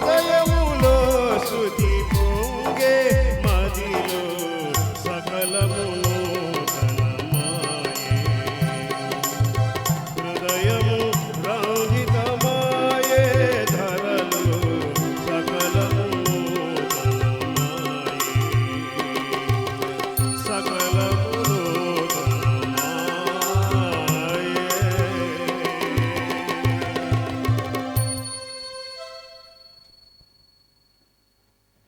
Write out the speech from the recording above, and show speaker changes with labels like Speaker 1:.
Speaker 1: హృదయము